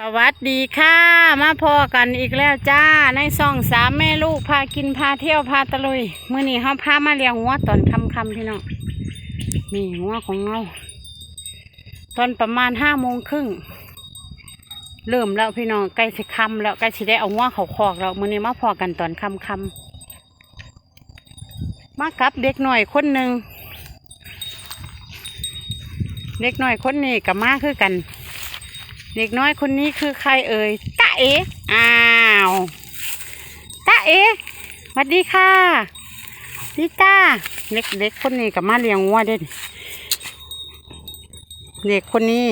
สวัสดีค่ะ มาพอกันอีกแล้วจ้า ในซ่องสามแม่ลูกพากินพาเที่ยวพาตะลุยเมื่อนี้เขาพามาเลี้ยงงัวตอนค่ำพี่น้องนี่งัวของเราตอนประมาณห้าโมงครึ่งเริ่มแล้วพี่น้องใกล้สิคำแล้วใกล้สิได้เอางัวเขาคอกแล้วเมื่อนี้มาพอกันตอนค่ำมากับเด็กหน่อยคนหนึ่งเด็กหน่อยคนนี้กับมาคือกัน เด็กน้อยคนนี้คือใครเอ่ยตาเอ๋อ้าวตาเอ๋สวัสดีค่ะลิต้าเด็กเด็กคนนี้กับมาเลี้ยงวัวเด่นเด็กคนนี้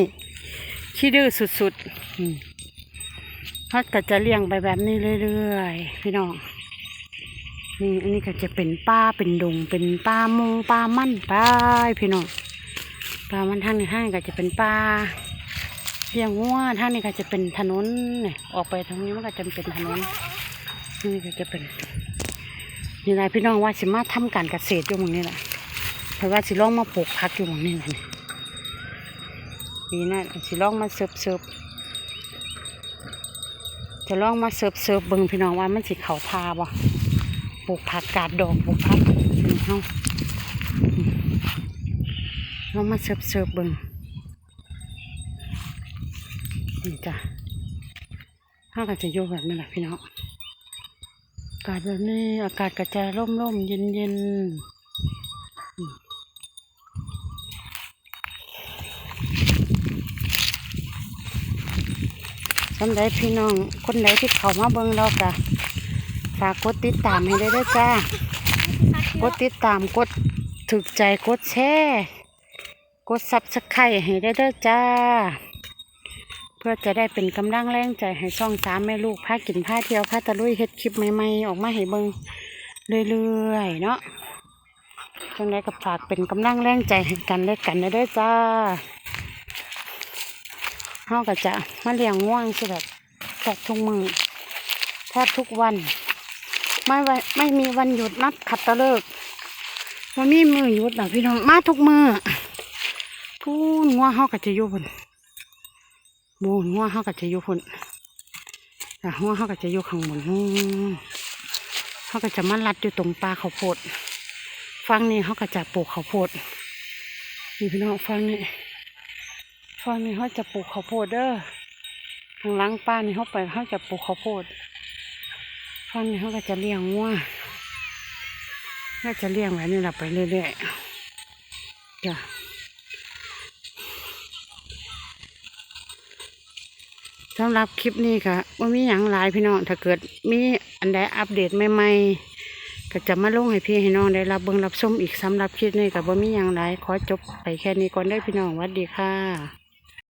ขี้ดื้อสุดๆอืมเขาก็จะเลี้ยงไปแบบนี้เรื่อยๆพี่น้องนี่อันนี้ก็จะเป็นป้าเป็นดง เป็นป้ามงป้ามั่นป้าพี่น้องป้ามันทางในห้างก็จะเป็นป้า เลี้ยงวัวทางนี้ก็จะเป็นถนนเนี่ยออกไปทางนี้มันก็จะเป็นถนนนี่ก็จะเป็นนี่แหละพี่น้องว่าสิมาทำการเกษตรอยู่หมองนี้แหละเพราะว่าสิล่องมาปลูกผักอยู่หมองนี้แหละนี่ปีหน้าสิล่องมาเสิร์ฟเสิร์ฟจะล่องมาเสิร์ฟเสิร์ฟเบิ่งพี่น้องว่ามันสิเขาทาบ่ปลูกผักกาดดอกปลูกผักนี่เฮาอืมลองมาเสิร์ฟเสิร์ฟเบิ่ง นี่จ้ะถ้างก็จะโยกแบบนี้แหละพี่น้องอากาศแบบนี้อากาศก็จะร่มร่มเย็นเย็นสำหรับพี่น้อง คนไหนที่เขามาเบิ่งเราก็ฝากกดติดตามให้ได้ด้วยจ้ากดติดตามกดถึกใจกดแชร์กดซับสไครต์ให้ได้ด้วยจ้า พื่อจะได้เป็นกำลังแรงใจให้ช่องสามแม่ลูกพากินพาเที่ยวพาตะลุยเฮ็ดคลิปใหม่ๆออกมาให้เบิงเรื่อยๆเนาะจังไดก็ฝากเป็นกำลังแรงใจให้กันและกันนะเด้อจ้าเฮาก็จะมาเลี้ยงง่วงสิแบบแทบทุกมือแทบทุกวัน ไม่ไม่มีวันหยุดนัดขัดตะเลิกมันมีมือหยุดนะพี่น้องมาทุกมือพูนงัวเฮาก็จะอยู่บน มูหัวเขาก็จะอยู่พุ่นแต่หัวเขาก็จะอยู่ข้างบนนู่นเขาก็จะมาลัดอยู่ตรงปลาข้าวโพดฟังนี้เขาก็จะปลูกข้าวโพดนี่พี่น้องฟังนี่ฟังนี้เขาจะปลูกข้าวโพดเด้อทางล้างป้านี่เขาไปเขาจะปลูกข้าวโพดฟังนี้เขาก็จะเลี้ยงวัวก็จะเลี้ยงแบบนี้แหละไปเรื่อยๆจ้ะำหรับคลิปนี้ค่ะว่ามีอย่างหลายพี่น้อง ถ้าเกิดมีอันใดอัปเดตใหม่ๆก็จะมาลงให้พี่ให้น้องได้รับเบิ่งรับชมอีกสำหรับคลิปนี้กับว่ามีอย่างหลายขอจบไปแค่นี้ก่อนได้พี่น้องวัดดีค่ะ